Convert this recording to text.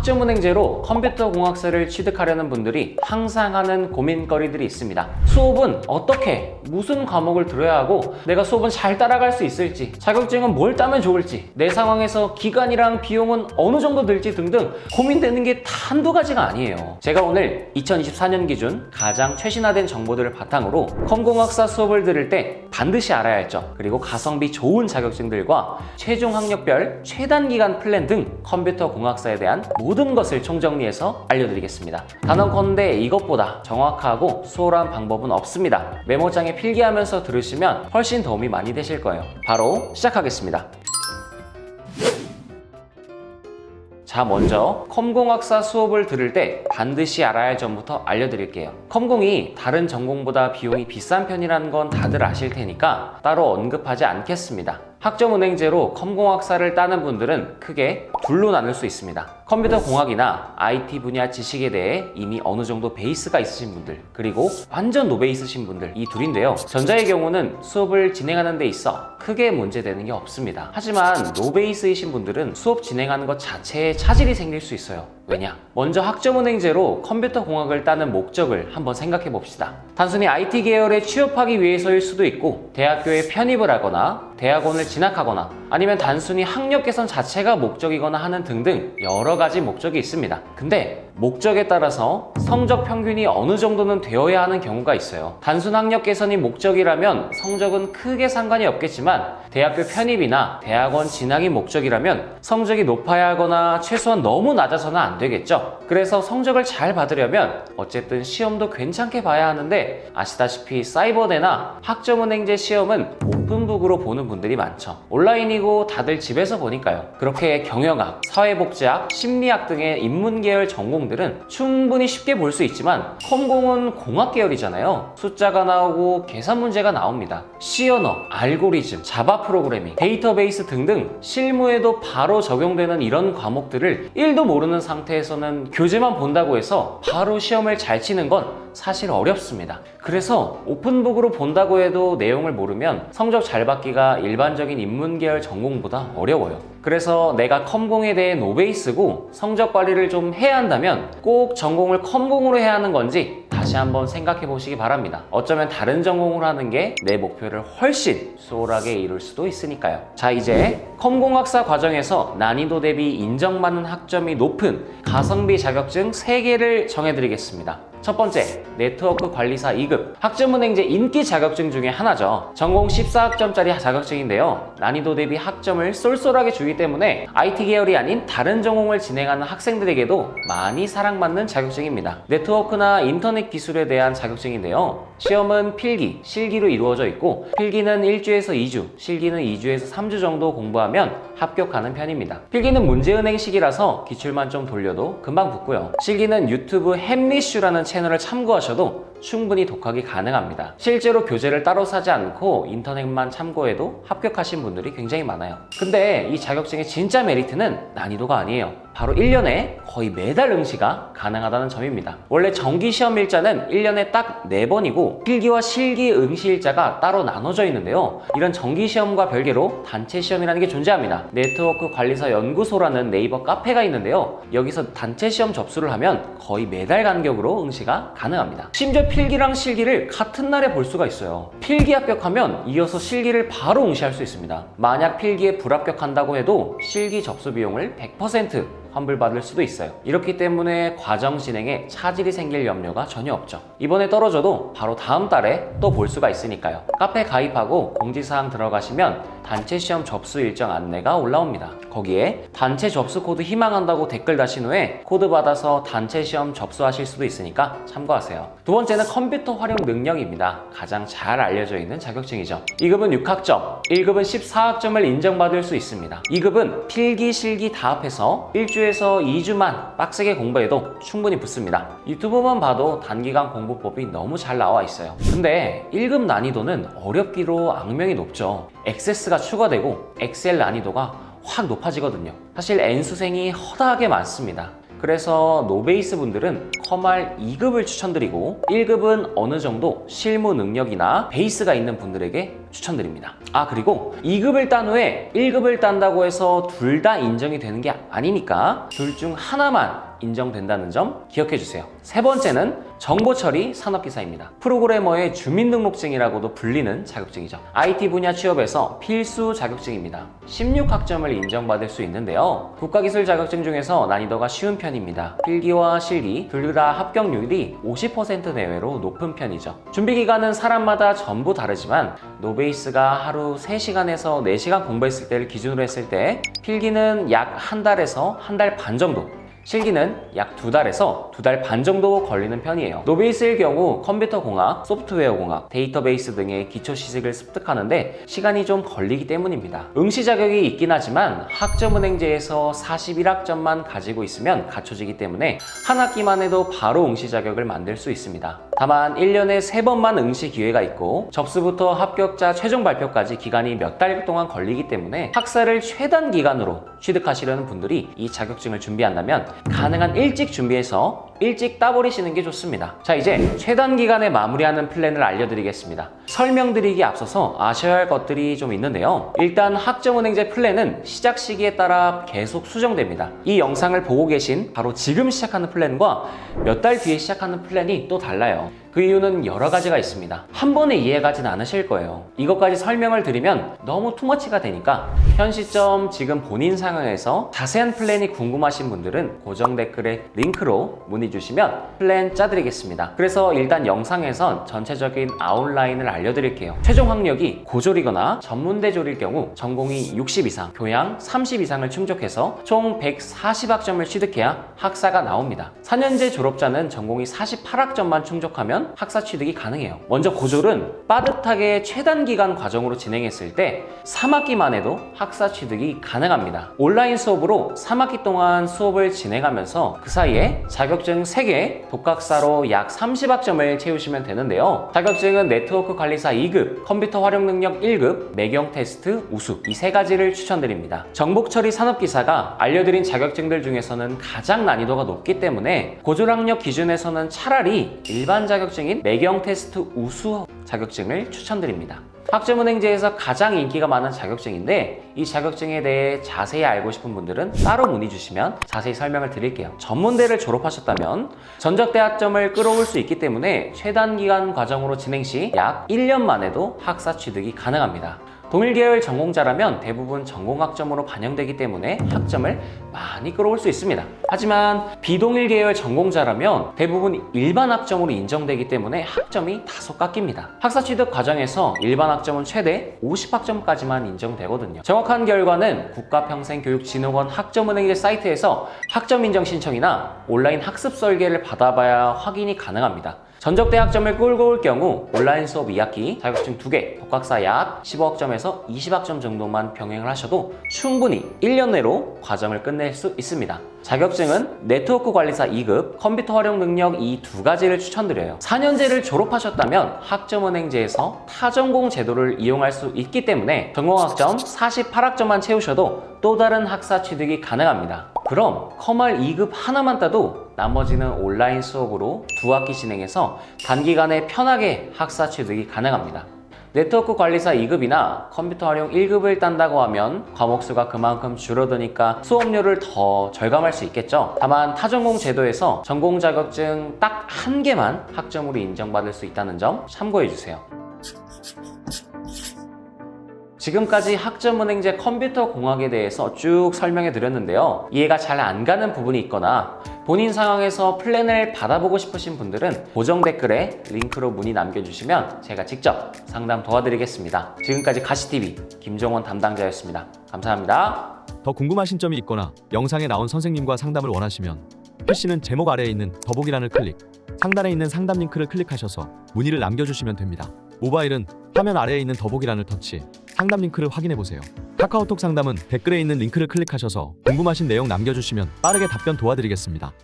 학점은행제로 컴퓨터 공학사를 취득하려는 분들이 항상 하는 고민거리들이 있습니다. 수업은 어떻게, 무슨 과목을 들어야 하고, 내가 수업은 잘 따라갈 수 있을지, 자격증은 뭘 따면 좋을지, 내 상황에서 기간이랑 비용은 어느 정도 들지 등등 고민되는 게 한두 가지가 아니에요. 제가 오늘 2024년 기준 가장 최신화된 정보들을 바탕으로 컴공학사 수업을 들을 때 반드시 알아야 할 점, 그리고 가성비 좋은 자격증들과 최종 학력별 최단 기간 플랜 등 컴퓨터 공학사에 대한 모든 것을 총정리해서 알려드리겠습니다. 단언컨대 이것보다 정확하고 수월한 방법은 없습니다. 메모장에 필기하면서 들으시면 훨씬 도움이 많이 되실 거예요. 바로 시작하겠습니다. 자, 먼저 컴공학사 수업을 들을 때 반드시 알아야 할 점부터 알려드릴게요. 컴공이 다른 전공보다 비용이 비싼 편이라는 건 다들 아실 테니까 따로 언급하지 않겠습니다. 학점은행제로 컴공학사를 따는 분들은 크게 둘로 나눌 수 있습니다. 컴퓨터 공학이나 IT 분야 지식에 대해 이미 어느 정도 베이스가 있으신 분들, 그리고 완전 노베이스신 분들, 이 둘인데요. 전자의 경우는 수업을 진행하는 데 있어 크게 문제되는 게 없습니다. 하지만 노베이스이신 분들은 수업 진행하는 것 자체에 차질이 생길 수 있어요. 왜냐? 먼저 학점은행제로 컴퓨터 공학을 따는 목적을 한번 생각해 봅시다. 단순히 IT 계열에 취업하기 위해서일 수도 있고, 대학교에 편입을 하거나, 대학원을 진학하거나, 아니면 단순히 학력 개선 자체가 목적이거나 하는 등등 여러 가지 목적이 있습니다. 근데 목적에 따라서 성적 평균이 어느 정도는 되어야 하는 경우가 있어요. 단순 학력 개선이 목적이라면 성적은 크게 상관이 없겠지만 대학교 편입이나 대학원 진학이 목적이라면 성적이 높아야 하거나 최소한 너무 낮아서는 안 되겠죠. 그래서 성적을 잘 받으려면 어쨌든 시험도 괜찮게 봐야 하는데 아시다시피 사이버대나 학점은행제 시험은 오픈북으로 보는 분들이 많죠. 온라인이고 다들 집에서 보니까요. 그렇게 경영학, 사회복지학, 심리학 등의 인문계열 전공 들은 충분히 쉽게 볼 수 있지만 컴공은 공학 계열이잖아요. 숫자가 나오고 계산 문제가 나옵니다. C 언어, 알고리즘, 자바 프로그래밍, 데이터베이스 등등 실무에도 바로 적용되는 이런 과목들을 1도 모르는 상태에서는 교재만 본다고 해서 바로 시험을 잘 치는 건 사실 어렵습니다. 그래서 오픈북으로 본다고 해도 내용을 모르면 성적 잘 받기가 일반적인 인문계열 전공보다 어려워요. 그래서 내가 컴공에 대해 노베이스고 성적 관리를 좀 해야 한다면 꼭 전공을 컴공으로 해야 하는 건지 다시 한번 생각해 보시기 바랍니다. 어쩌면 다른 전공을 하는 게 내 목표를 훨씬 수월하게 이룰 수도 있으니까요. 자, 이제 컴공학사 과정에서 난이도 대비 인정받는 학점이 높은 가성비 자격증 3개를 정해드리겠습니다. 첫 번째, 네트워크 관리사 2급. 학점은행제 인기 자격증 중에 하나죠. 전공 14학점짜리 자격증인데요. 난이도 대비 학점을 쏠쏠하게 주기 때문에 IT 계열이 아닌 다른 전공을 진행하는 학생들에게도 많이 사랑받는 자격증입니다. 네트워크나 인터넷 기술에 대한 자격증인데요. 시험은 필기, 실기로 이루어져 있고 필기는 1주에서 2주, 실기는 2주에서 3주 정도 공부하면 합격하는 편입니다. 필기는 문제은행식이라서 기출만 좀 돌려도 금방 붙고요. 실기는 유튜브 햄리슈라는 채널을 참고하셔도 충분히 독학이 가능합니다. 실제로 교재를 따로 사지 않고 인터넷만 참고해도 합격하신 분들이 굉장히 많아요. 근데 이 자격증의 진짜 메리트는 난이도가 아니에요. 바로 1년에 거의 매달 응시가 가능하다는 점입니다. 원래 정기 시험 일자는 1년에 딱 4번이고 필기와 실기 응시 일자가 따로 나눠져 있는데요. 이런 정기 시험과 별개로 단체 시험이라는 게 존재합니다. 네트워크 관리사 연구소라는 네이버 카페가 있는데요. 여기서 단체 시험 접수를 하면 거의 매달 간격으로 응시가 가능합니다. 심지어 필기랑 실기를 같은 날에 볼 수가 있어요. 필기 합격하면 이어서 실기를 바로 응시할 수 있습니다. 만약 필기에 불합격한다고 해도 실기 접수 비용을 100% 환불받을 수도 있어요. 이렇기 때문에 과정 진행에 차질이 생길 염려가 전혀 없죠. 이번에 떨어져도 바로 다음 달에 또 볼 수가 있으니까요. 카페 가입하고 공지사항 들어가시면 단체 시험 접수 일정 안내가 올라옵니다. 거기에 단체 접수 코드 희망한다고 댓글 다신 후에 코드 받아서 단체 시험 접수하실 수도 있으니까 참고하세요. 두 번째는 컴퓨터 활용 능력입니다. 가장 잘 알려져 있는 자격증이죠. 2급은 6학점, 1급은 14학점을 인정받을 수 있습니다. 2급은 필기, 실기 다 합해서 1주에서 2주만 빡세게 공부해도 충분히 붙습니다. 유튜브만 봐도 단기간 공부법이 너무 잘 나와 있어요. 근데 1급 난이도는 어렵기로 악명이 높죠. 액세스가 추가되고 엑셀 난이도가 확 높아지거든요. 사실 N수생이 허다하게 많습니다. 그래서 노베이스 분들은 컴알 2급을 추천드리고 1급은 어느 정도 실무 능력이나 베이스가 있는 분들에게 추천드립니다. 아 그리고 2급을 딴 후에 1급을 딴다고 해서 둘 다 인정이 되는 게 아니니까 둘 중 하나만 인정된다는 점 기억해 주세요. 세 번째는 정보 처리 산업기사입니다. 프로그래머의 주민등록증이라고도 불리는 자격증이죠. IT 분야 취업에서 필수 자격증입니다. 16학점을 인정받을 수 있는데요. 국가기술 자격증 중에서 난이도가 쉬운 편입니다. 필기와 실기 둘 다 합격률이 50% 내외로 높은 편이죠. 준비 기간은 사람마다 전부 다르지만 노베이스가 하루 3시간에서 4시간 공부했을 때를 기준으로 했을 때 필기는 약 한 달에서 한 달 반 정도 실기는 약 두 달에서 두 달 반 정도 걸리는 편이에요. 노베이스의 경우 컴퓨터 공학, 소프트웨어 공학, 데이터베이스 등의 기초 지식을 습득하는데 시간이 좀 걸리기 때문입니다. 응시 자격이 있긴 하지만 학점은행제에서 41학점만 가지고 있으면 갖춰지기 때문에 한 학기만 해도 바로 응시 자격을 만들 수 있습니다. 다만 1년에 3번만 응시 기회가 있고 접수부터 합격자 최종 발표까지 기간이 몇 달 동안 걸리기 때문에 학사를 최단 기간으로 취득하시려는 분들이 이 자격증을 준비한다면 가능한 일찍 준비해서 일찍 따버리시는 게 좋습니다. 자, 이제 최단 기간에 마무리하는 플랜을 알려드리겠습니다. 설명드리기 앞서서 아셔야 할 것들이 좀 있는데요. 일단 학점은행제 플랜은 시작 시기에 따라 계속 수정됩니다. 이 영상을 보고 계신 바로 지금 시작하는 플랜과 몇 달 뒤에 시작하는 플랜이 또 달라요. 그 이유는 여러 가지가 있습니다. 한 번에 이해가진 않으실 거예요. 이것까지 설명을 드리면 너무 투머치가 되니까 현 시점 지금 본인 상황에서 자세한 플랜이 궁금하신 분들은 고정 댓글에 링크로 문의 주시면 플랜 짜드리겠습니다. 그래서 일단 영상에선 전체적인 아웃라인을 알려드릴게요. 최종 학력이 고졸이거나 전문대졸일 경우 전공이 60 이상, 교양 30 이상을 충족해서 총 140학점을 취득해야 학사가 나옵니다. 4년제 졸업자는 전공이 48학점만 충족하면 학사 취득이 가능해요. 먼저 고졸은 빠듯하게 최단 기간 과정으로 진행했을 때 3학기만 해도 학사 취득이 가능합니다. 온라인 수업으로 3학기 동안 수업을 진행하면서 그 사이에 자격증 3개, 독학사로 약 30학점을 채우시면 되는데요. 자격증은 네트워크 관리사 2급, 컴퓨터 활용 능력 1급, 매경 테스트 우수 이 세 가지를 추천드립니다. 정복 처리 산업기사가 알려드린 자격증들 중에서는 가장 난이도가 높기 때문에 고졸 학력 기준에서는 차라리 일반 자격 증인 매경 테스트 우수 자격증을 추천드립니다. 학점은행제에서 가장 인기가 많은 자격증인데 이 자격증에 대해 자세히 알고 싶은 분들은 따로 문의 주시면 자세히 설명을 드릴게요. 전문대를 졸업하셨다면 전적대 학점을 끌어올 수 있기 때문에 최단 기간 과정으로 진행 시 약 1년 만에도 학사 취득이 가능합니다. 동일 계열 전공자라면 대부분 전공학점으로 반영되기 때문에 학점을 많이 끌어올 수 있습니다. 하지만 비동일 계열 전공자라면 대부분 일반 학점으로 인정되기 때문에 학점이 다소 깎입니다. 학사 취득 과정에서 일반 학점은 최대 50학점까지만 인정되거든요. 정확한 결과는 국가평생교육진흥원 학점은행제 사이트에서 학점 인정 신청이나 온라인 학습 설계를 받아봐야 확인이 가능합니다. 전적 대 학점을 끌고 올 경우 온라인 수업 2학기, 자격증 2개, 독학사 약 15학점에서 20학점 정도만 병행을 하셔도 충분히 1년 내로 과정을 끝낼 수 있습니다. 자격증은 네트워크 관리사 2급, 컴퓨터 활용 능력 이 두 가지를 추천드려요. 4년제를 졸업하셨다면 학점은행제에서 타전공 제도를 이용할 수 있기 때문에 전공학점 48학점만 채우셔도 또 다른 학사 취득이 가능합니다. 그럼 커말 2급 하나만 따도 나머지는 온라인 수업으로 두 학기 진행해서 단기간에 편하게 학사 취득이 가능합니다. 네트워크 관리사 2급이나 컴퓨터 활용 1급을 딴다고 하면 과목 수가 그만큼 줄어드니까 수업료를 더 절감할 수 있겠죠. 다만 타전공 제도에서 전공 자격증 딱 한 개만 학점으로 인정받을 수 있다는 점 참고해 주세요. 지금까지 학점은행제 컴퓨터 공학에 대해서 쭉 설명해 드렸는데요. 이해가 잘 안 가는 부분이 있거나 본인 상황에서 플랜을 받아보고 싶으신 분들은 고정 댓글에 링크로 문의 남겨주시면 제가 직접 상담 도와드리겠습니다. 지금까지 가시TV 김종원 담당자였습니다. 감사합니다. 더 궁금하신 점이 있거나 영상에 나온 선생님과 상담을 원하시면 PC는 제목 아래에 있는 더보기란을 클릭, 상단에 있는 상담 링크를 클릭하셔서 문의를 남겨주시면 됩니다. 모바일은 화면 아래에 있는 더보기란을 터치, 상담 링크를 확인해 보세요. 카카오톡 상담은 댓글에 있는 링크를 클릭하셔서 궁금하신 내용 남겨주시면 빠르게 답변 도와드리겠습니다.